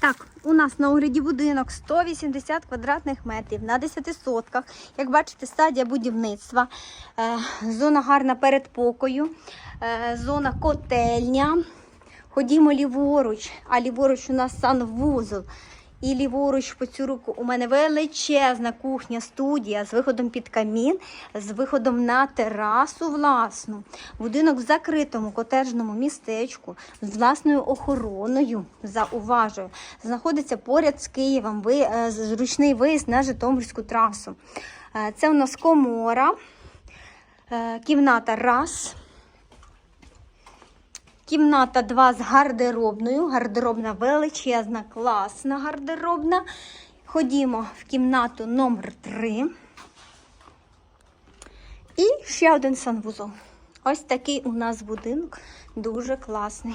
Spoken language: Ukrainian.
Так, у нас на огляді будинок 180 квадратних метрів на 10 сотках. Як бачите, стадія будівництва, е, зона гарна передпокою, е, зона котельня. Ходімо ліворуч, а ліворуч у нас санвузол. І ліворуч по цю руку у мене величезна кухня, студія з виходом під камін, з виходом на терасу власну. Будинок в закритому котеджному містечку з власною охороною. Зауважую, знаходиться поряд з Києвом. Ви, е, зручний виїзд на Житомирську трасу. Е, Це у нас комора, е, кімната раз. Кімната 2 з гардеробною. Гардеробна величезна, класна гардеробна. Ходімо в кімнату номер 3. І ще один санвузол. Ось такий у нас будинок, дуже класний.